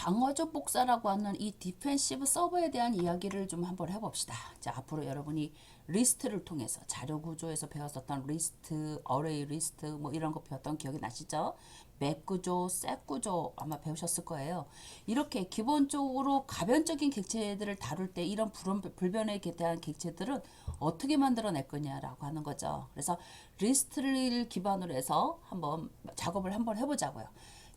방어적 복사라고 하는 이 디펜시브 서버에 대한 이야기를 좀 한번 해봅시다. 자, 앞으로 여러분이 리스트를 통해서 자료 구조에서 배웠었던 리스트, 어레이 리스트 뭐 이런 거 배웠던 기억이 나시죠? 맥 구조, 셋 구조 아마 배우셨을 거예요. 이렇게 기본적으로 가변적인 객체들을 다룰 때 이런 불변, 불변에 대한 객체들은 어떻게 만들어낼 거냐라고 하는 거죠. 그래서 리스트를 기반으로 해서 한번 작업을 한번 해보자고요.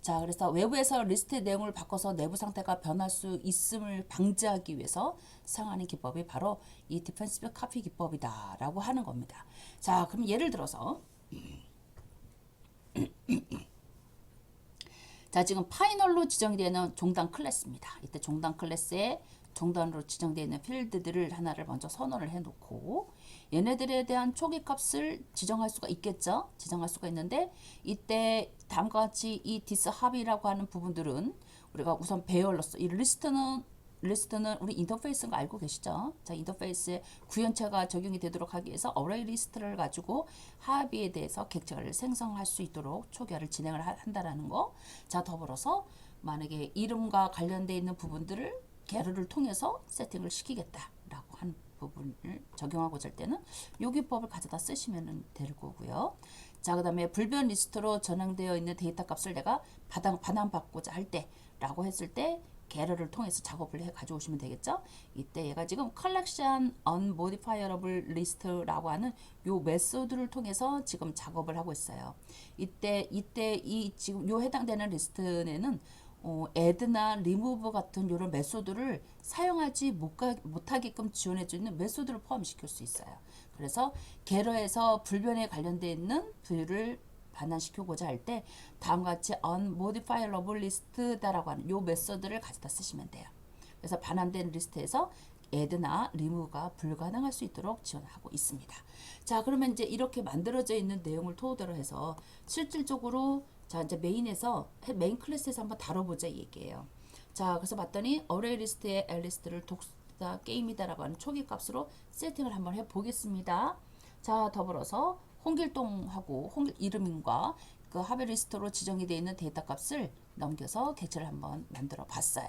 자, 그래서 외부에서 리스트의 내용을 바꿔서 내부 상태가 변할 수 있음을 방지하기 위해서 사용하는 기법이 바로 이 디펜시브 카피 기법이다라고 하는 겁니다. 자, 그럼 예를 들어서 자, 지금 파이널로 지정이 되는 종단 클래스입니다. 이때 종단 클래스에 종단으로 지정되어 있는 필드들을 하나를 먼저 선언을 해 놓고 얘네들에 대한 초기 값을 지정할 수가 있겠죠. 지정할 수가 있는데 이때 다음과 같이 이 디스 합이라고 하는 부분들은 우리가 우선 배열로서 이 리스트는 리스트는 우리 인터페이스인 거 알고 계시죠? 자, 인터페이스에 구현체가 적용이 되도록 하기 위해서 어레이 리스트를 가지고 합의에 대해서 객체를 생성할 수 있도록 초기화를 진행을 하- 한다라는 거. 자, 더불어서 만약에 이름과 관련돼 있는 부분들을 게르를 통해서 세팅을 시키겠다라고 하는 부분을 적용하고자 할 때는 요 기법을 가져다 쓰시면 될 거고요. 자, 그 다음에 불변 리스트로 전환되어 있는 데이터 값을 내가 반환, 반환받고자 할 때라고 했을 때 게러를 통해서 작업을 해 가져오시면 되겠죠. 이때 얘가 지금 collection unmodifiable list라고 하는 요 메소드를 통해서 지금 작업을 하고 있어요. 이때 이때 이 지금 요 해당되는 리스트에는 어, add나 remove 같은 이런 메소드를 사용하지 못가, 못하게끔 지원해 주는 메소드를 포함시킬 수 있어요. 그래서 게러에서 불변에 관련되어 있는 부유를 반환시키고자 할 때 다음과 같이 unmodifiable list다라고 하는 요 메소드를 가져다 쓰시면 돼요. 그래서 반환된 리스트에서 add나 remove가 불가능할 수 있도록 지원하고 있습니다. 자, 그러면 이제 이렇게 만들어져 있는 내용을 토대로 해서 실질적으로 자, 이제 메인에서 메인 클래스에서 한번 다뤄보자 이 얘기예요. 자, 그래서 봤더니 어레이 리스트의 엘리스트를 독사 게임이다라고 하는 초기 값으로 세팅을 한번 해 보겠습니다. 자, 더불어서 홍길동하고 홍 이름인과 그 합의 리스트로 지정이 되어 있는 데이터 값을 넘겨서 객체를 한번 만들어 봤어요.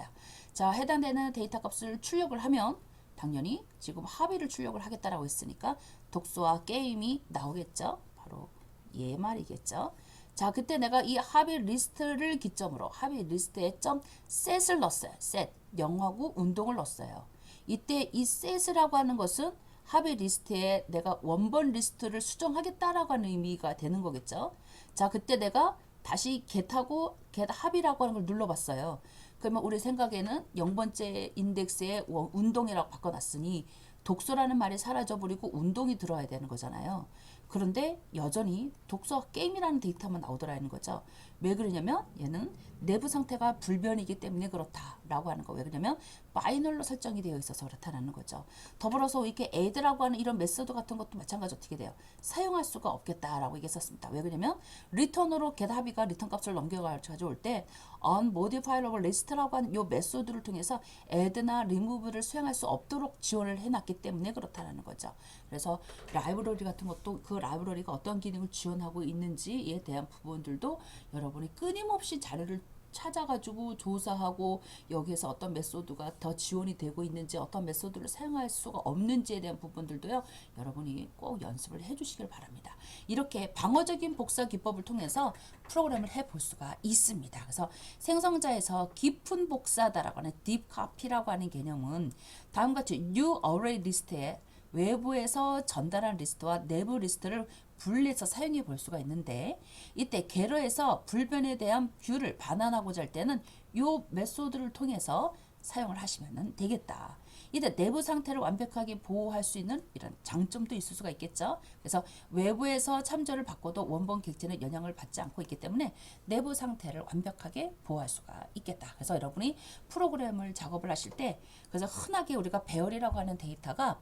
자, 해당되는 데이터 값을 출력을 하면 당연히 지금 합의를 출력을 하겠다라고 했으니까 독소와 게임이 나오겠죠. 바로 얘 말이겠죠. 자, 그때 내가 이 합의 리스트를 기점으로 합의 리스트에 점 set을 넣었어요. set. 영하고 운동을 넣었어요. 이때 이 set이라고 하는 것은 합의 리스트에 내가 원본 리스트를 수정하겠다라고 하는 의미가 되는 거겠죠. 자, 그때 내가 다시 get하고 get 합이라고 하는 걸 눌러봤어요. 그러면 우리 생각에는 0번째 인덱스에 원- 운동이라고 바꿔놨으니 독서라는 말이 사라져버리고 운동이 들어야 되는 거잖아요. 그런데 여전히 독서 게임이라는 데이터만 나오더라는 거죠. 왜 그러냐면 얘는 내부 상태가 불변이기 때문에 그렇다라고 하는 거. 왜 그러냐면 마이널로 설정이 되어 있어서 그렇다는 거죠. 더불어서 이렇게 add라고 하는 이런 메소드 같은 것도 마찬가지 어떻게 돼요? 사용할 수가 없겠다라고 얘기했었습니다. 왜 그러냐면 리턴으로 합의가 리턴 값을 넘겨가지고 때 unmodifiable list라고 하는 이 메소드를 통해서 add나 remove를 수행할 수 없도록 지원을 해놨기 때문에 그렇다는 거죠. 그래서 라이브러리 같은 것도 그 라이브러리가 어떤 기능을 지원하고 있는지에 대한 부분들도 여러분 이 끊임없이 자료를 찾아가지고 조사하고 여기에서 어떤 메소드가 더 지원이 되고 있는지 어떤 메소드를 사용할 수가 없는지에 대한 부분들도요 여러분이 꼭 연습을 해주시길 바랍니다. 이렇게 방어적인 복사 기법을 통해서 프로그램을 해볼 수가 있습니다. 그래서 생성자에서 깊은 복사다라고 하는 deep copy라고 하는 개념은 다음과 같이 new array 리스트에 외부에서 전달한 리스트와 내부 리스트를 분리해서 사용해 볼 수가 있는데 이때 게러에서 불변에 대한 뷰를 반환하고자 할 때는 이 메소드를 통해서 사용을 하시면 되겠다. 이때 내부 상태를 완벽하게 보호할 수 있는 이런 장점도 있을 수가 있겠죠. 그래서 외부에서 참조를 받고도 원본 객체는 영향을 받지 않고 있기 때문에 내부 상태를 완벽하게 보호할 수가 있겠다. 그래서 여러분이 프로그램을 작업을 하실 때 그래서 흔하게 우리가 배열이라고 하는 데이터가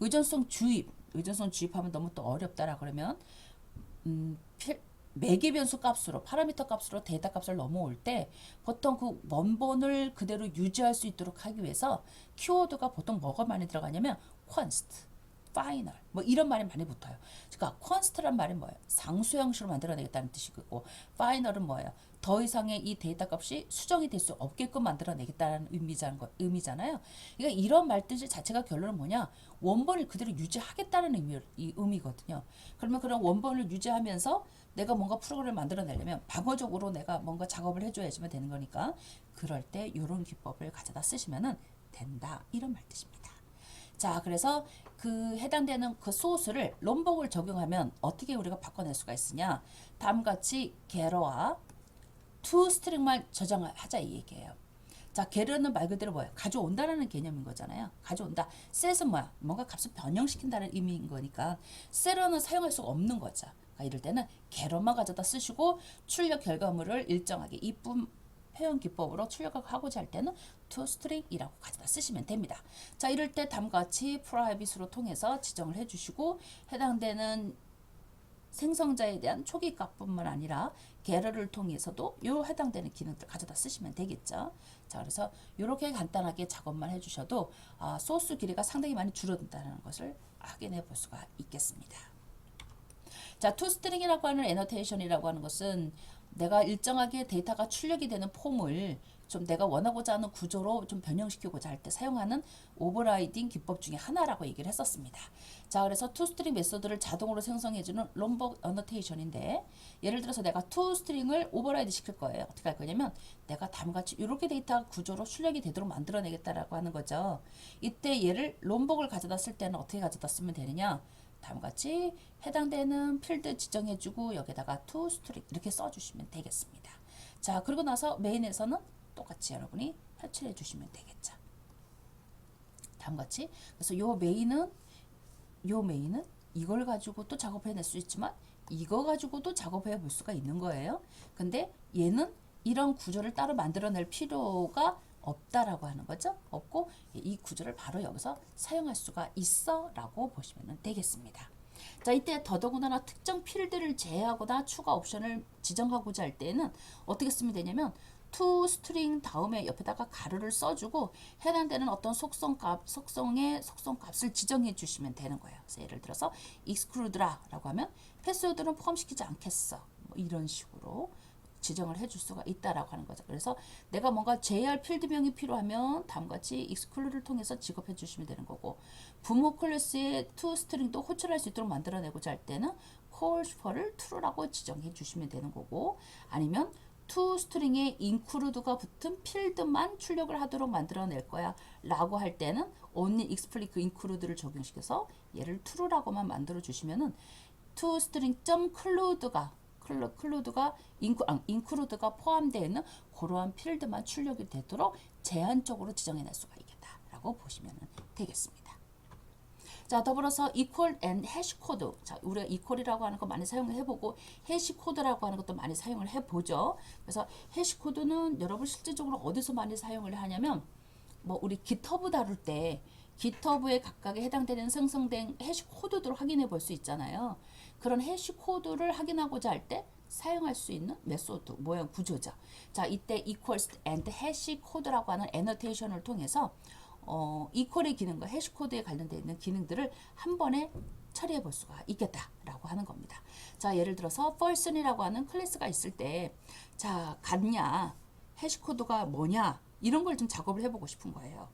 의존성 주입, 의존성 주입하면 너무 또 어렵다라 그러면 음, 필- 매개 변수 값으로 파라미터 값으로 데이터 값을 넘어올 때 보통 그 원본을 그대로 유지할 수 있도록 하기 위해서 키워드가 보통 뭐가 많이 들어가냐면 const, final 뭐 이런 말이 많이 붙어요. 그러니까 const란 말이 뭐예요? 상수 형식으로 만들어내겠다는 뜻이고 final은 뭐예요? 더 이상의 이 데이터 값이 수정이 될 수 없게끔 만들어내겠다는 거, 의미잖아요. 그러니까 이런 말뜻 자체가 결론은 뭐냐? 원본을 그대로 유지하겠다는 의미, 이 의미거든요. 그러면 그런 원본을 유지하면서 내가 뭔가 프로그램을 만들어내려면 방어적으로 내가 뭔가 작업을 해줘야지만 되는 거니까 그럴 때 이런 기법을 가져다 쓰시면은 된다 이런 말뜻입니다. 자, 그래서 그 해당되는 그 소스를 롬복을 적용하면 어떻게 우리가 바꿔낼 수가 있으냐? 다음과 같이 게러와 to 스트링만 저장하자 이 얘기예요. 자, 게러는 말 그대로 뭐예요? 가져온다라는 개념인 거잖아요. 가져온다. 셋은 뭐야? 뭔가 값을 변형시킨다는 의미인 거니까 셋은 사용할 수가 없는 거죠. 그러니까 이럴 때는 게러만 가져다 쓰시고 출력 결과물을 일정하게 이쁜 표현 기법으로 출력하고자 할 때는 toString이라고 가져다 쓰시면 됩니다. 자, 이럴 때 다음과 같이 private로 통해서 지정을 해주시고 해당되는 생성자에 대한 초기 값뿐만 아니라 게러를 통해서도 요 해당되는 기능들 가져다 쓰시면 되겠죠. 자, 그래서 이렇게 간단하게 작업만 해주셔도 아, 소스 길이가 상당히 많이 줄어든다는 것을 확인해 볼 수가 있겠습니다. 자, toString이라고 하는 애너테이션이라고 하는 것은 내가 일정하게 데이터가 출력이 되는 폼을 좀 내가 원하고자 하는 구조로 좀 변형시키고자 할 때 사용하는 오버라이딩 기법 중에 하나라고 얘기를 했었습니다. 자, 그래서 toString 메소드를 자동으로 생성해주는 롬벅 어너테이션인데 예를 들어서 내가 toString을 오버라이드 시킬 거예요. 어떻게 할 거냐면 내가 다음같이 이렇게 데이터 구조로 출력이 되도록 만들어내겠다라고 하는 거죠. 이때 얘를 롬벅을 가져다 쓸 때는 어떻게 가져다 쓰면 되느냐? 다음같이 해당되는 필드 지정해주고 여기다가 to string 이렇게 써주시면 되겠습니다. 자 그리고 나서 메인에서는 똑같이 여러분이 표출해 주시면 되겠죠. 다음같이 그래서 요 메인은 요 메인은 이걸 가지고 또 작업해낼 수 있지만 이거 가지고도 작업해 볼 수가 있는 거예요. 근데 얘는 이런 구조를 따로 만들어낼 필요가 없다라고 하는 거죠. 없고 이 구조를 바로 여기서 사용할 수가 있어 라고 보시면 되겠습니다. 자 이때 더더군다나 특정 필드를 제외하거나 추가 옵션을 지정하고자 할 때는 어떻게 쓰면 되냐면 to string 다음에 옆에다가 가로를 써주고 해당되는 어떤 속성 값, 속성의 속성 값을 지정해 주시면 되는 거예요. 그래서 예를 들어서 exclude라라고 하면 패스워드는 포함시키지 않겠어. 뭐 이런 식으로 지정을 해줄 수가 있다라고 하는 거죠. 그래서 내가 뭔가 JR 필드명이 필요하면 다음같이 exclude를 통해서 지급해 주시면 되는 거고 부모 클래스의 to 스트링도 호출할 수 있도록 만들어내고자 할 때는 for를 true라고 지정해 주시면 되는 거고 아니면 to 스트링에 include가 붙은 필드만 출력을 하도록 만들어낼 거야 라고 할 때는 only explicit include를 적용시켜서 얘를 true라고만 만들어 주시면은 to string include가 클로, 클로드가 인크, 아, 인크루드가 포함되어 있는 그러한 필드만 출력이 되도록 제한적으로 지정해 낼 수가 있겠다라고 보시면 되겠습니다. 자 더불어서 equal and hash code 자 우리가 equal이라고 하는 거 많이 사용을 해보고 hash code라고 하는 것도 많이 사용을 해보죠. 그래서 hash code는 여러분 실질적으로 어디서 많이 사용을 하냐면 뭐 우리 GitHub 다룰 때 GitHub에 각각에 해당되는 생성된 해시 코드들을 확인해 볼 수 있잖아요. 그런 해시 코드를 확인하고자 할 때 사용할 수 있는 메소드 모양 구조죠. 자, 이때 equals and hash 코드라고 하는 애너테이션을 통해서 어, equal의 기능과 해시 코드에 관련되어 있는 기능들을 한 번에 처리해 볼 수가 있겠다라고 하는 겁니다. 자, 예를 들어서 person이라고 하는 클래스가 있을 때 자, 같냐? 해시 코드가 뭐냐? 이런 걸 좀 작업을 해 보고 싶은 거예요.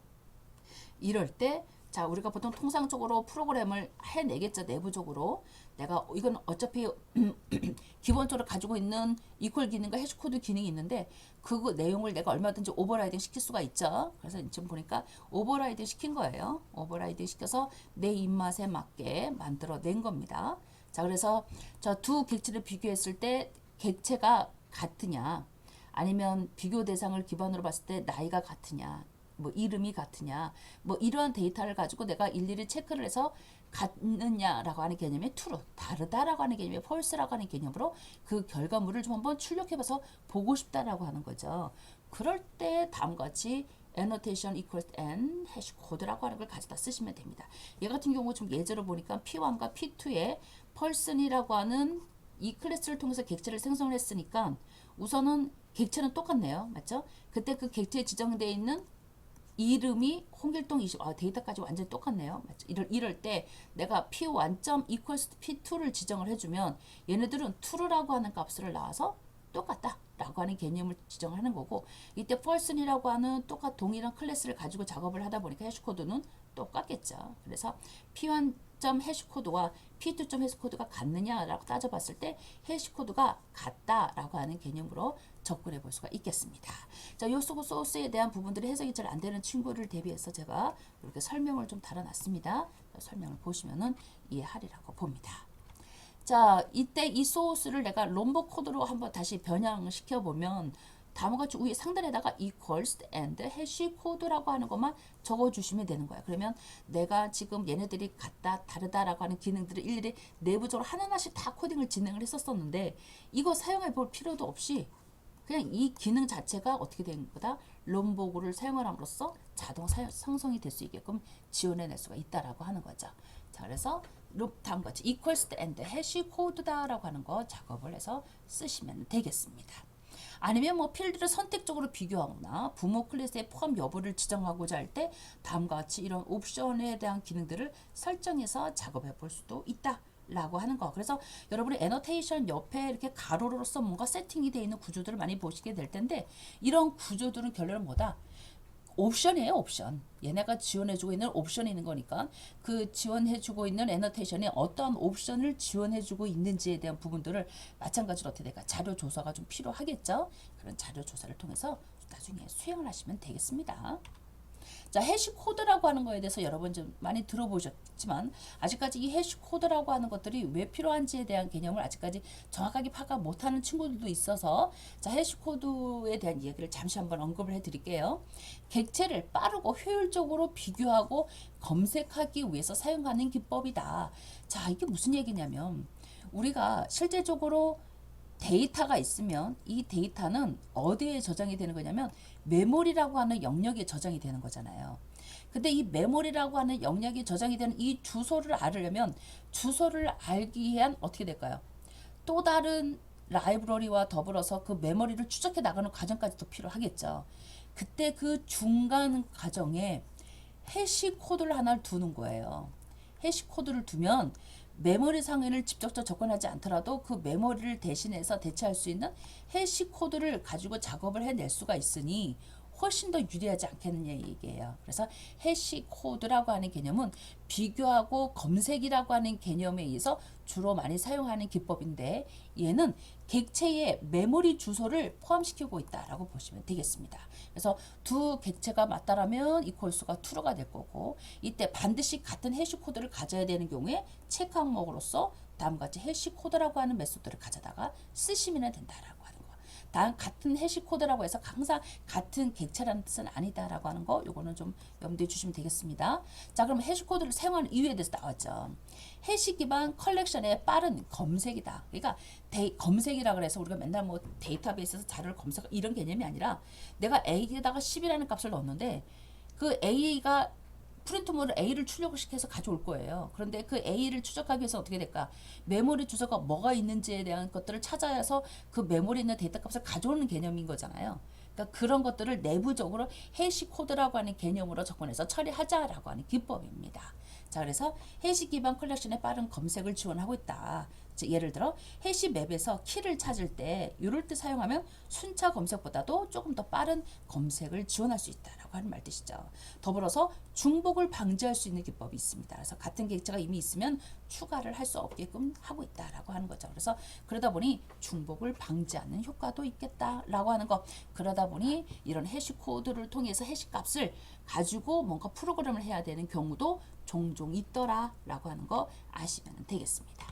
이럴 때 자, 우리가 보통 통상적으로 프로그램을 해내겠죠, 내부적으로. 내가, 이건 어차피, 기본적으로 가지고 있는 이퀄 기능과 해시코드 기능이 있는데, 그 내용을 내가 얼마든지 오버라이딩 시킬 수가 있죠. 그래서 지금 보니까 오버라이딩 시킨 거예요. 오버라이딩 시켜서 내 입맛에 맞게 만들어 낸 겁니다. 자, 그래서 저 두 객체를 비교했을 때, 객체가 같으냐, 아니면 비교 대상을 기반으로 봤을 때 나이가 같으냐, 뭐 이름이 같으냐 뭐 이러한 데이터를 가지고 내가 일일이 체크를 해서 같느냐라고 하는 개념이 true 다르다라고 하는 개념이 false라고 하는 개념으로 그 결과물을 좀 한번 출력해봐서 보고 싶다라고 하는 거죠. 그럴 때 다음과 같이 annotation equals and hash code라고 하는 걸 가져다 쓰시면 됩니다. 얘 같은 경우 좀 예제로 보니까 P1과 P2에 person이라고 하는 이 클래스를 통해서 객체를 생성을 했으니까 우선은 객체는 똑같네요. 맞죠? 그때 그 객체에 지정되어 있는 이름이 홍길동 20, 아, 데이터까지 완전히 똑같네요. 맞죠? 이럴, 이럴 때 내가 p1점 equals to p2를 지정을 해주면 얘네들은 true라고 하는 값을 나와서 똑같다. 라고 하는 개념을 지정하는 거고 이때 person이라고 하는 똑같 동일한 클래스를 가지고 작업을 하다 보니까 해시코드는 똑같겠죠. 그래서 p1 점 해시코드와 p2 점 해시코드가 같느냐라고 따져봤을 때 해시코드가 같다라고 하는 개념으로 접근해 볼 수가 있겠습니다. 자, 요 소스에 대한 부분들이 해석이 잘 안 되는 친구를 대비해서 제가 이렇게 설명을 좀 달아놨습니다. 설명을 보시면은 이해하리라고 봅니다. 자, 이때 이 소스를 내가 롬보 코드로 한번 다시 변형시켜 보면 다음과 같이 위에 상단에다가 equals and 해시 코드라고 하는 것만 적어주시면 되는 거야. 그러면 내가 지금 얘네들이 같다, 다르다라고 하는 기능들을 일일이 내부적으로 하나하나씩 다 코딩을 진행을 했었었는데 이거 사용해 볼 필요도 없이 그냥 이 기능 자체가 어떻게 된 거다? 롬보그를 사용을 함으로써 자동 사용, 상성이 될 수 있게끔 지원해낼 수가 있다라고 하는 거죠. 자, 그래서 로- 다음과 같이 equals and 해시 코드다라고 하는 거 작업을 해서 쓰시면 되겠습니다. 아니면 뭐 필드를 선택적으로 비교하거나 부모 클래스의 포함 여부를 지정하고자 할 때 다음과 같이 이런 옵션에 대한 기능들을 설정해서 작업해 볼 수도 있다. 라고 하는 거. 그래서 여러분이 애너테이션 옆에 이렇게 가로로서 뭔가 세팅이 되어 있는 구조들을 많이 보시게 될 텐데 이런 구조들은 결론은 뭐다? 옵션이에요, 옵션. 얘네가 지원해주고 있는 옵션이 있는 거니까 그 지원해주고 있는 애너테이션이 어떠한 옵션을 지원해주고 있는지에 대한 부분들을 마찬가지로 어떻게 될까? 자료 조사가 좀 필요하겠죠? 그런 자료 조사를 통해서 나중에 수행을 하시면 되겠습니다. 자, 해시 코드라고 하는 거에 대해서 여러분 좀 많이 들어보셨지만 아직까지 이 해시 코드라고 하는 것들이 왜 필요한지에 대한 개념을 아직까지 정확하게 파악 못하는 친구들도 있어서 자, 해시 코드에 대한 이야기를 잠시 한번 언급을 해 드릴게요. 객체를 빠르고 효율적으로 비교하고 검색하기 위해서 사용하는 기법이다. 자, 이게 무슨 얘기냐면 우리가 실제적으로 데이터가 있으면 이 데이터는 어디에 저장이 되는 거냐면 메모리라고 하는 영역에 저장이 되는 거잖아요. 근데 이 메모리라고 하는 영역에 저장이 되는 이 주소를 알으려면 주소를 알기 위한 어떻게 될까요? 또 다른 라이브러리와 더불어서 그 메모리를 추적해 나가는 과정까지도 필요하겠죠. 그때 그 중간 과정에 해시 코드를 하나를 두는 거예요. 해시 코드를 두면 메모리 상에를 직접적 접근하지 않더라도 그 메모리를 대신해서 대체할 수 있는 해시 코드를 가지고 작업을 해낼 수가 있으니 훨씬 더 유리하지 않겠느냐 이 얘기예요. 그래서 해시 코드라고 하는 개념은 비교하고 검색이라고 하는 개념에 의해서 주로 많이 사용하는 기법인데 얘는 객체의 메모리 주소를 포함시키고 있다라고 보시면 되겠습니다. 그래서 두 객체가 맞다라면 이퀄수가 true가 될 거고 이때 반드시 같은 해시 코드를 가져야 되는 경우에 체크 항목으로서 다음과 같이 해시 코드라고 하는 메소드를 가져다가 쓰시면 된다라고 단 같은 해시 코드라고 해서 항상 같은 객체라는 뜻은 아니다라고 하는 거 요거는 좀 염두에 주시면 되겠습니다. 자, 그럼 해시 코드를 사용하는 이유에 대해서 나왔죠. 해시 기반 컬렉션의 빠른 검색이다. 그러니까 데이, 검색이라 그래서 우리가 맨날 뭐 데이터베이스에서 자료를 검색 이런 개념이 아니라 내가 A에다가 10이라는 값을 넣었는데 그 A가 프린트물을 A를 출력을 시켜서 가져올 거예요. 그런데 그 A를 추적하기 위해서 어떻게 될까? 메모리 주소가 뭐가 있는지에 대한 것들을 찾아서 그 메모리에 있는 데이터 값을 가져오는 개념인 거잖아요. 그러니까 그런 것들을 내부적으로 해시 코드라고 하는 개념으로 접근해서 처리하자라고 하는 기법입니다. 자, 그래서 해시 기반 컬렉션의 빠른 검색을 지원하고 있다. 즉, 예를 들어 해시 맵에서 키를 찾을 때 이럴 때 사용하면 순차 검색보다도 조금 더 빠른 검색을 지원할 수 있다라고 하는 말 뜻이죠. 더불어서 중복을 방지할 수 있는 기법이 있습니다. 그래서 같은 객체가 이미 있으면 추가를 할 수 없게끔 하고 있다라고 하는 거죠. 그래서 그러다 보니 중복을 방지하는 효과도 있겠다라고 하는 거. 그러다 보니 이런 해시 코드를 통해서 해시 값을 가지고 뭔가 프로그램을 해야 되는 경우도 종종 있더라라고 하는 거 아시면 되겠습니다.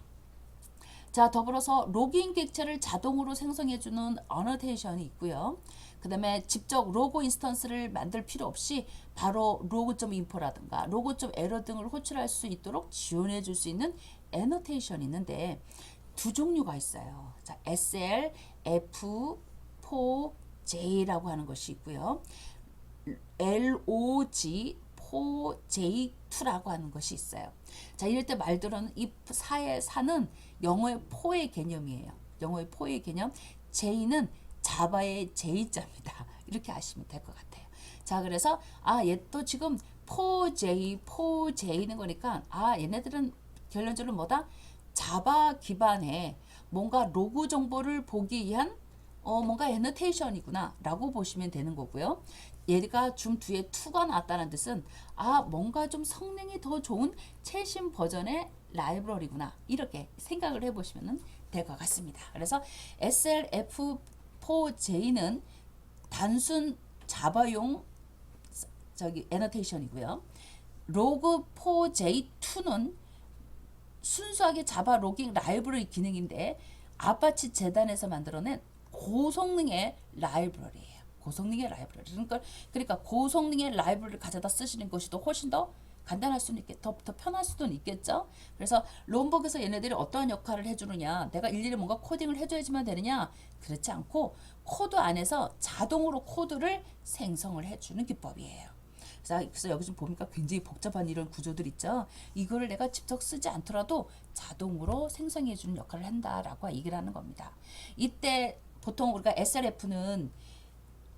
자, 더불어서 로그인 객체를 자동으로 생성해주는 어너테이션이 있고요. 그 다음에 직접 로고 인스턴스를 만들 필요 없이 바로 로그.info라든가 로고.error 등을 호출할 수 있도록 지원해 줄 수 있는 애너테이션이 있는데 두 종류가 있어요. 자, SL, F, 4J라고 하는 것이 있고요. LOG 4J2라고 하는 것이 있어요. 자, 이럴 때 말들은 이 사의 사는 영어의 포의 개념이에요. 영어의 포의 개념. J는 자바의 J자입니다. 이렇게 아시면 될 것 같아요. 자, 그래서 아, 얘 또 지금 4J, 4J는 거니까 아, 얘네들은 결론적으로 뭐다? 자바 기반의 뭔가 로그 정보를 보기 위한 어, 뭔가 애너테이션이구나 라고 보시면 되는 거고요. 얘가 줌 뒤에 2가 나왔다는 뜻은 아 뭔가 좀 성능이 더 좋은 최신 버전의 라이브러리구나 이렇게 생각을 해보시면 될 것 같습니다. 그래서 SLF4J는 단순 자바용 저기 애너테이션이고요. 로그 4J2는 순수하게 자바 로깅 라이브러리 기능인데 아파치 재단에서 만들어낸 고성능의 라이브러리예요. 고성능의 라이브러리. 그러니까, 그러니까 고성능의 라이브러리를 가져다 쓰시는 것이 더 훨씬 더 간단할 수는 있겠, 더, 더 편할 수도 있겠죠. 그래서 롬벅에서 얘네들이 어떠한 역할을 해주느냐, 내가 일일이 뭔가 코딩을 해줘야지만 되느냐, 그렇지 않고 코드 안에서 자동으로 코드를 생성을 해주는 기법이에요. 그래서, 여기 좀 보니까 굉장히 복잡한 이런 구조들 있죠. 이거를 내가 직접 쓰지 않더라도 자동으로 생성해 주는 역할을 한다라고 얘기를 하는 겁니다. 이때 보통 우리가 SRF는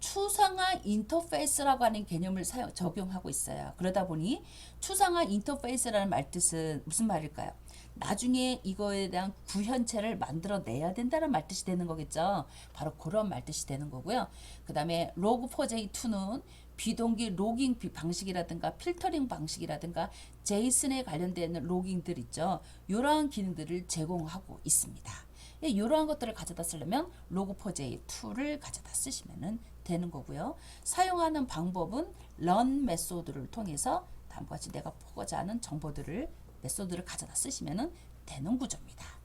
추상화 인터페이스라고 하는 개념을 사용, 적용하고 있어요. 그러다 보니 추상화 인터페이스라는 말뜻은 무슨 말일까요? 나중에 이거에 대한 구현체를 만들어내야 된다는 말뜻이 되는 거겠죠. 바로 그런 말뜻이 되는 거고요. 그 다음에 log4j2는 비동기 로깅 비- 방식이라든가 필터링 방식이라든가 제이슨에 관련된 로깅들 있죠. 이러한 기능들을 제공하고 있습니다. 이러한 것들을 가져다 쓰려면 log4j2를 가져다 쓰시면 되는 거고요. 사용하는 방법은 run 메소드를 통해서 다음과 같이 내가 보고자 하는 정보들을 메소드를 가져다 쓰시면 되는 구조입니다.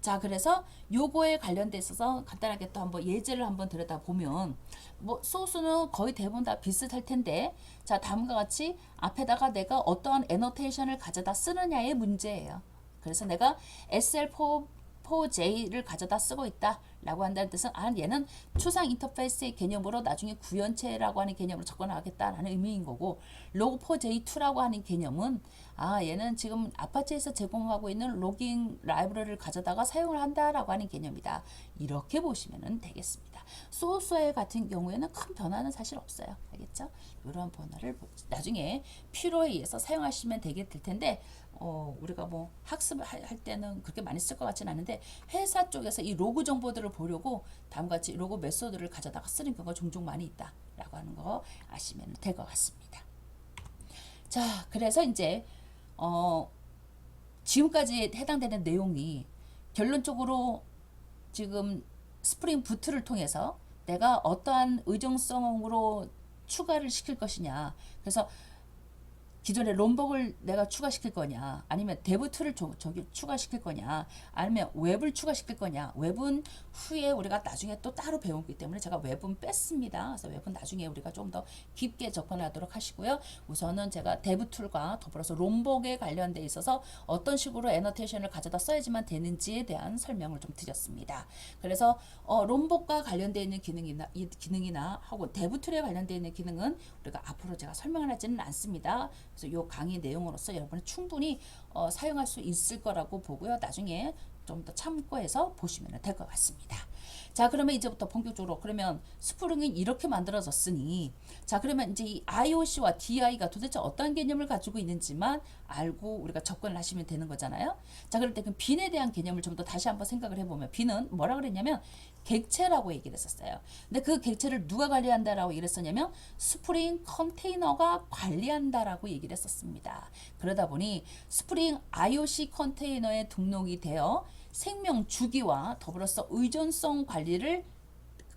자, 그래서 요거에 관련돼 있어서 간단하게 또 한번 예제를 한번 들여다 보면 뭐 소스는 거의 대부분 다 비슷할 텐데 자, 다음과 같이 앞에다가 내가 어떠한 애너테이션을 가져다 쓰느냐의 문제예요. 그래서 내가 SL4 4J를 가져다 쓰고 있다 라고 한다는 뜻은 아 얘는 추상 인터페이스의 개념으로 나중에 구현체라고 하는 개념으로 접근하겠다라는 의미인 거고 로그 4J2라고 하는 개념은 아 얘는 지금 아파트에서 제공하고 있는 로깅 라이브러리를 가져다가 사용을 한다라고 하는 개념이다 이렇게 보시면 되겠습니다. 소스웨어 같은 경우에는 큰 변화는 사실 없어요. 알겠죠? 변화를 보- 나중에 필요에 의해서 사용하시면 되게 될 텐데 어, 우리가 뭐 학습을 할, 할 때는 그렇게 많이 쓸 것 같지는 않은데 회사 쪽에서 이 로그 정보들을 보려고 다음과 같이 로그 메소드를 가져다가 쓰는 경우가 종종 많이 있다라고 하는 거 아시면 될 것 같습니다. 자, 그래서 이제 어, 지금까지 해당되는 내용이 결론적으로 지금 스프링 부트를 통해서 내가 어떠한 의존성으로 추가를 시킬 것이냐. 그래서 기존의 롬벅을 내가 추가시킬 거냐 아니면 데브2를 저기 추가시킬 거냐 아니면 웹을 추가시킬 거냐 웹은 후에 우리가 나중에 또 따로 배우기 때문에 제가 웹은 뺐습니다. 그래서 웹은 나중에 우리가 좀 더 깊게 접근하도록 하시고요. 우선은 제가 데브2과 더불어서 롬벅에 관련돼 있어서 어떤 식으로 애너테이션을 가져다 써야지만 되는지에 대한 설명을 좀 드렸습니다. 그래서 어, 롬벅과 관련돼 있는 기능이나 이 기능이나 하고 데브2에 관련돼 있는 기능은 우리가 앞으로 제가 설명을 하지는 않습니다. 그래서 요 강의 내용으로서 여러분이 충분히 어, 사용할 수 있을 거라고 보고요. 나중에 좀 더 참고해서 보시면 될 것 같습니다. 자, 그러면 이제부터 본격적으로 그러면 스프링이 이렇게 만들어졌으니 자, 그러면 이제 이 IOC와 DI가 도대체 어떤 개념을 가지고 있는지만 알고 우리가 접근을 하시면 되는 거잖아요. 자, 그럴 때 그 빈에 대한 개념을 좀 더 다시 한번 생각을 해보면 빈은 뭐라 그랬냐면 객체라고 얘기를 했었어요. 근데 그 객체를 누가 관리한다라고 했었냐면 스프링 컨테이너가 관리한다라고 얘기를 했었습니다. 그러다 보니 스프링 IOC 컨테이너에 등록이 되어 생명 주기와 더불어서 의존성 관리를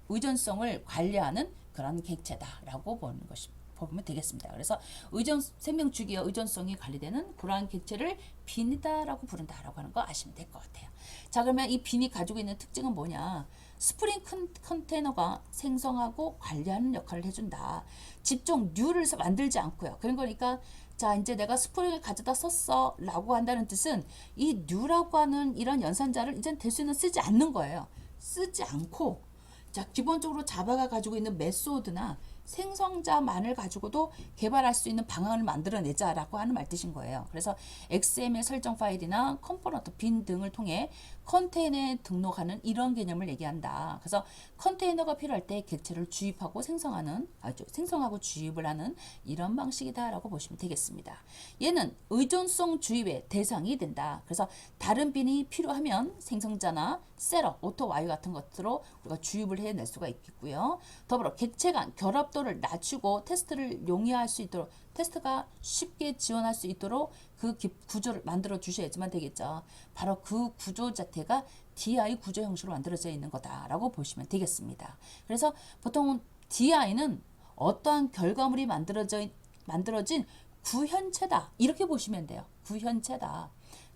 의존성을 관리하는 그런 객체다라고 보는 것이 보면 되겠습니다. 그래서 의존 생명 주기와 의존성이 관리되는 그러한 객체를 빈이다라고 부른다라고 하는 거 아시면 될 것 같아요. 자 그러면 이 빈이 가지고 있는 특징은 뭐냐? 스프링 컨- 컨테이너가 생성하고 관리하는 역할을 해준다. 집중 류를 만들지 않고요. 그런 거니까 자 이제 내가 스프링을 가져다 썼어 라고 한다는 뜻은 이 류라고 하는 이런 연산자를 이젠 될수 있는 쓰지 않는 거예요. 쓰지 않고 자 기본적으로 자바가 가지고 있는 메소드나 생성자만을 가지고도 개발할 수 있는 방안을 만들어내자라고 하는 말 뜻인 거예요. 그래서 XML 설정 파일이나 컴포넌트 빈 등을 통해 컨테이너에 등록하는 이런 개념을 얘기한다. 그래서 컨테이너가 필요할 때 객체를 주입하고 생성하는 아주 생성하고 주입을 하는 이런 방식이다라고 보시면 되겠습니다. 얘는 의존성 주입의 대상이 된다. 그래서 다른 빈이 필요하면 생성자나 셋업, 오토 와이 같은 것으로 우리가 주입을 해낼 수가 있겠고요. 더불어 객체 간 결합도를 낮추고 테스트를 용이할 수 있도록 테스트가 쉽게 지원할 수 있도록 그 기- 구조를 만들어 주셔야지만 되겠죠. 바로 그 구조 자체가 DI 구조 형식으로 만들어져 있는 거다라고 보시면 되겠습니다. 그래서 보통 DI는 어떠한 결과물이 만들어져 만들어진 구현체다 이렇게 보시면 돼요. 구현체다.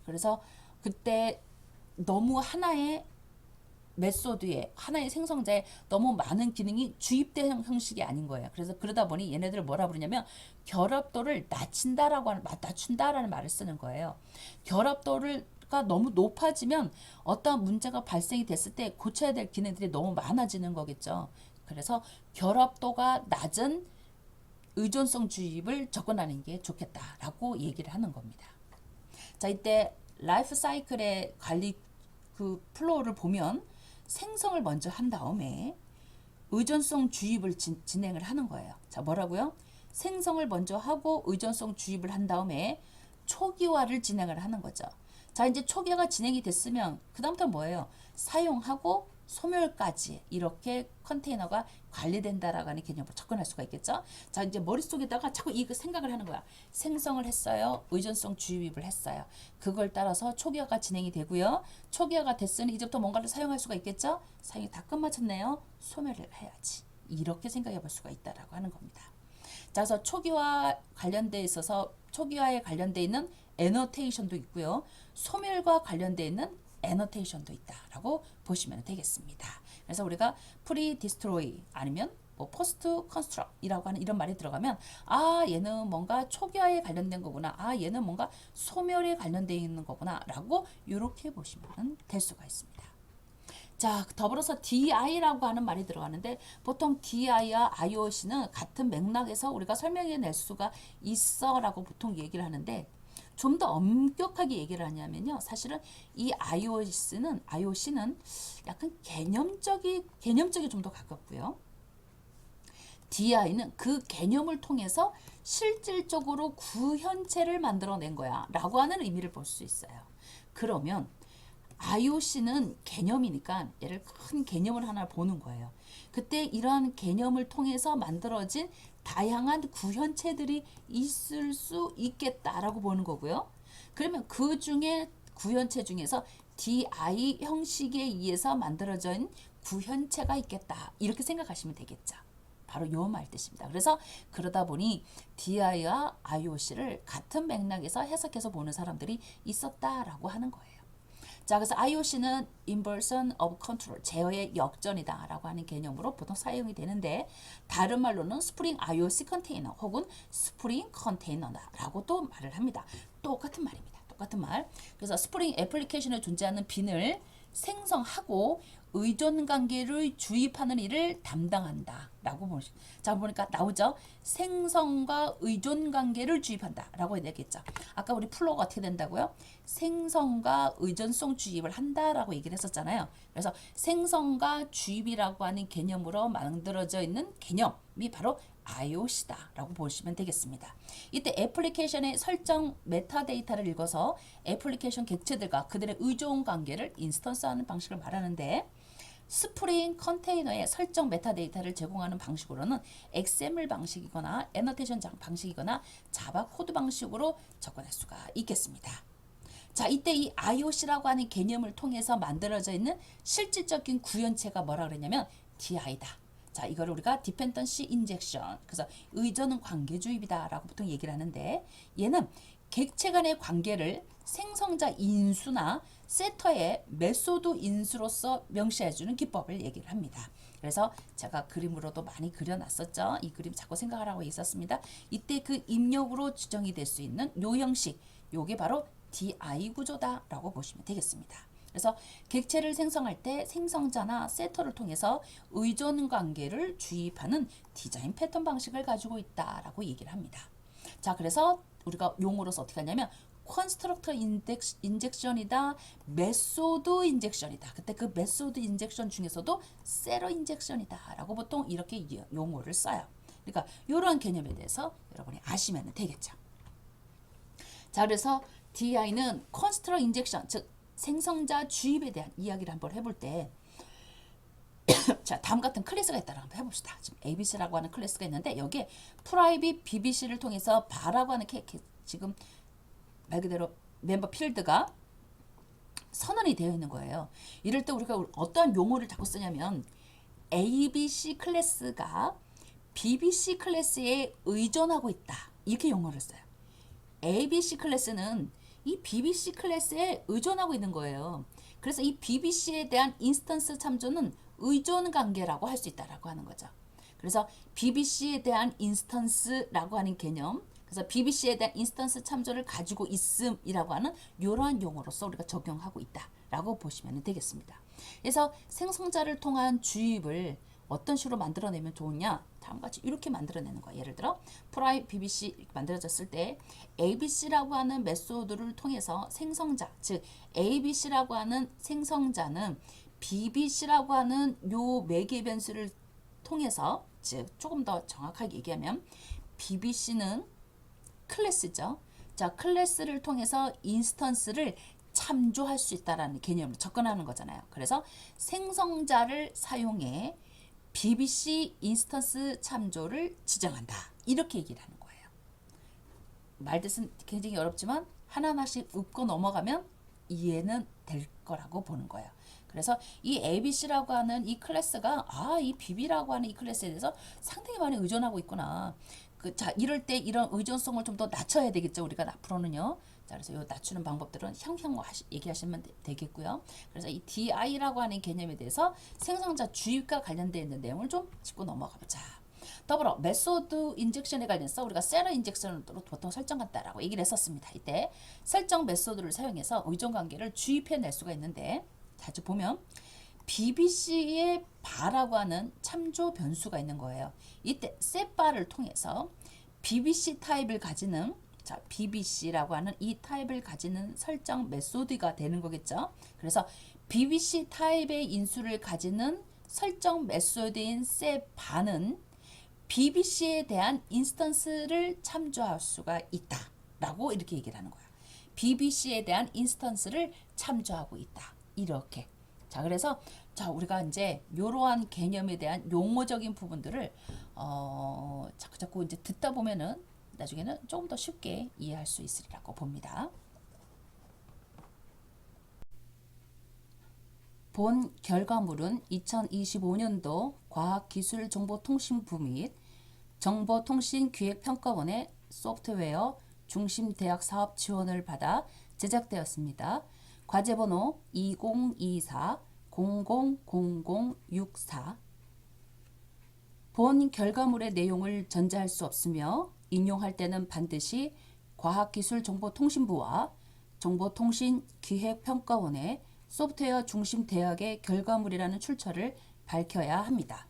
그래서 그때 너무 하나의 메소드에 하나의 생성자에 너무 많은 기능이 주입된 형- 형식이 아닌 거예요. 그래서 그러다 보니 얘네들을 뭐라 부르냐면 결합도를 낮춘다라고 하는 낮춘다라는 말을 쓰는 거예요. 결합도를 가 너무 높아지면 어떠한 문제가 발생이 됐을 때 고쳐야 될 기능들이 너무 많아지는 거겠죠. 그래서 결합도가 낮은 의존성 주입을 접근하는 게 좋겠다라고 얘기를 하는 겁니다. 자, 이때 라이프 사이클의 관리 그 플로우를 보면 생성을 먼저 한 다음에 의존성 주입을 진, 진행을 하는 거예요. 자, 뭐라고요? 생성을 먼저 하고 의존성 주입을 한 다음에 초기화를 진행을 하는 거죠. 자, 이제 초기화가 진행이 됐으면 그다음부터 뭐예요? 사용하고 소멸까지 이렇게 컨테이너가 관리된다라고 하는 개념으로 접근할 수가 있겠죠. 자, 이제 머릿속에다가 자꾸 이 생각을 하는 거야. 생성을 했어요. 의존성 주입을 했어요. 그걸 따라서 초기화가 진행이 되고요. 초기화가 됐으니 이제부터 뭔가를 사용할 수가 있겠죠. 사용이 다 끝마쳤네요. 소멸을 해야지. 이렇게 생각해 볼 수가 있다라고 하는 겁니다. 자, 그래서 초기화 관련돼 있어서 초기화에 관련돼 있는 애너테이션도 있고요. 소멸과 관련돼 있는 애너테이션도 있다라고 보시면 되겠습니다. 그래서 우리가 프리 디스트로이 아니면 뭐 포스트 컨스트럭이라고 하는 이런 말이 들어가면 아 얘는 뭔가 초기화에 관련된 거구나 아 얘는 뭔가 소멸에 관련돼 있는 거구나 라고 이렇게 보시면 될 수가 있습니다. 자, 더불어서 DI라고 하는 말이 들어가는데 보통 DI와 IOC는 같은 맥락에서 우리가 설명해 낼 수가 있어라고 보통 얘기를 하는데 좀 더 엄격하게 얘기를 하냐면요. 사실은 이 IOC는 IOC는 약간 개념적이 개념적이 좀 더 가깝고요. DI는 그 개념을 통해서 실질적으로 구현체를 만들어낸 거야 라고 하는 의미를 볼 수 있어요. 그러면 IOC는 개념이니까 얘를 큰 개념을 하나 보는 거예요. 그때 이러한 개념을 통해서 만들어진 다양한 구현체들이 있을 수 있겠다라고 보는 거고요. 그러면 그 중에 구현체 중에서 DI 형식에 의해서 만들어진 구현체가 있겠다. 이렇게 생각하시면 되겠죠. 바로 요 말 뜻입니다. 그래서 그러다 보니 DI와 IOC를 같은 맥락에서 해석해서 보는 사람들이 있었다라고 하는 거예요. 자, 그래서 IOC는 inversion of control, 제어의 역전이다 라고 하는 개념으로 보통 사용이 되는데 다른 말로는 스프링 IOC 컨테이너 혹은 스프링 컨테이너다 라고 또 말을 합니다. 똑같은 말입니다. 똑같은 말. 그래서 스프링 애플리케이션에 존재하는 빈을 생성하고 의존 관계를 주입하는 일을 담당한다 라고 보시. 자 보니까 나오죠. 생성과 의존 관계를 주입한다 라고 해야 되겠죠. 아까 우리 플로가 어떻게 된다고요? 생성과 의존성 주입을 한다라고 얘기를 했었잖아요. 그래서 생성과 주입이라고 하는 개념으로 만들어져 있는 개념이 바로 IOC다라고 보시면 되겠습니다. 이때 애플리케이션의 설정 메타데이터를 읽어서 애플리케이션 객체들과 그들의 의존 관계를 인스턴스하는 방식을 말하는데 스프링 컨테이너의 설정 메타데이터를 제공하는 방식으로는 XML 방식이거나 애너테이션 장- 방식이거나 자바 코드 방식으로 접근할 수가 있겠습니다. 자, 이때 이 IOC라고 하는 개념을 통해서 만들어져 있는 실질적인 구현체가 뭐라 그랬냐면 DI다. 자, 이거를 우리가 디펜던시 인젝션. 그래서 의존은 관계 주입이다라고 보통 얘기를 하는데 얘는 객체 간의 관계를 생성자 인수나 세터의 메소드 인수로서 명시해주는 기법을 얘기를 합니다. 그래서 제가 그림으로도 많이 그려놨었죠. 이 그림 자꾸 생각하라고 있었습니다. 이때 그 입력으로 지정이 될 수 있는 요 형식, 요게 바로 DI 구조다라고 보시면 되겠습니다. 그래서 객체를 생성할 때 생성자나 세터를 통해서 의존 관계를 주입하는 디자인 패턴 방식을 가지고 있다라고 얘기를 합니다. 자, 그래서 우리가 용어로서 어떻게 하냐면 컨스트럭터 인젝션이다, 메소드 인젝션이다. 그때 그 메소드 인젝션 중에서도 세러 인젝션이다 라고 보통 이렇게 이- 용어를 써요. 그러니까 이러한 개념에 대해서 여러분이 아시면 되겠죠. 자, 그래서 DI는 컨스트럭 인젝션, 즉 생성자 주입에 대한 이야기를 한번 해볼 때 자, 다음 같은 클래스가 있다라 한번 해봅시다. 지금 ABC라고 하는 클래스가 있는데 여기에 프라이빗 BBC를 통해서 바라고 하는 캐, 캐, 지금 말 그대로 멤버 필드가 선언이 되어 있는 거예요. 이럴 때 우리가 어떠한 용어를 자꾸 쓰냐면 ABC 클래스가 BBC 클래스에 의존하고 있다. 이렇게 용어를 써요. ABC 클래스는 이 BBC 클래스에 의존하고 있는 거예요. 그래서 이 BBC에 대한 인스턴스 참조는 의존 관계라고 할 수 있다라고 하는 거죠. 그래서 BBC에 대한 인스턴스라고 하는 개념, 그래서 BBC에 대한 인스턴스 참조를 가지고 있음이라고 하는 이러한 용어로서 우리가 적용하고 있다라고 보시면 되겠습니다. 그래서 생성자를 통한 주입을 어떤 식으로 만들어내면 좋으냐? 다음과 같이 이렇게 만들어내는 거예요. 예를 들어 프라이 BBC 만들어졌을 때 ABC라고 하는 메소드를 통해서 생성자, 즉 ABC라고 하는 생성자는 BBC라고 하는 요 매개 변수를 통해서 즉 조금 더 정확하게 얘기하면 BBC는 클래스죠. 자, 클래스를 통해서 인스턴스를 참조할 수 있다라는 개념을 접근하는 거잖아요. 그래서 생성자를 사용해 BBC 인스턴스 참조를 지정한다. 이렇게 얘기를 하는 거예요. 말뜻은 굉장히 어렵지만 하나하나씩 읊고 넘어가면 이해는 될 거라고 보는 거예요. 그래서 이 ABC라고 하는 이 클래스가 아, 이 BB라고 하는 이 클래스에 대해서 상당히 많이 의존하고 있구나. 그, 자, 이럴 때 이런 의존성을 좀 더 낮춰야 되겠죠. 우리가 앞으로는요. 자, 그래서 요 낮추는 방법들은 향후 얘기하시면 되, 겠고요 그래서 이 DI라고 하는 개념에 대해서 생성자 주입과 관련되어 있는 내용을 좀 짚고 넘어가 보자. 더불어 메소드 인젝션에 관련해서 우리가 세러 인젝션으로 보통 설정한다라고 얘기를 했었습니다. 이때 설정 메소드를 사용해서 의존 관계를 주입해낼 수가 있는데 자주 보면 BBC의 바라고 하는 참조 변수가 있는 거예요. 이때 셋바를 통해서 BBC 타입을 가지는 자, BBC라고 하는 이 타입을 가지는 설정 메소드가 되는 거겠죠. 그래서 BBC 타입의 인수를 가지는 설정 메소드인 셋바는 BBC에 대한 인스턴스를 참조할 수가 있다 라고 이렇게 얘기를 하는 거야. BBC에 대한 인스턴스를 참조하고 있다. 이렇게. 자, 그래서 자, 우리가 이제 이러한 개념에 대한 용어적인 부분들을 어, 자꾸 자꾸 이제 듣다 보면은 나중에는 조금 더 쉽게 이해할 수 있으리라고 봅니다. 본 결과물은 2025년도 과학기술정보통신부 및 정보통신기획평가원의 소프트웨어 중심대학 사업 지원을 받아 제작되었습니다. 과제번호 2024 000064 본 결과물의 내용을 전제할 수 없으며 인용할 때는 반드시 과학기술정보통신부와 정보통신기획평가원의 소프트웨어 중심 대학의 결과물이라는 출처를 밝혀야 합니다.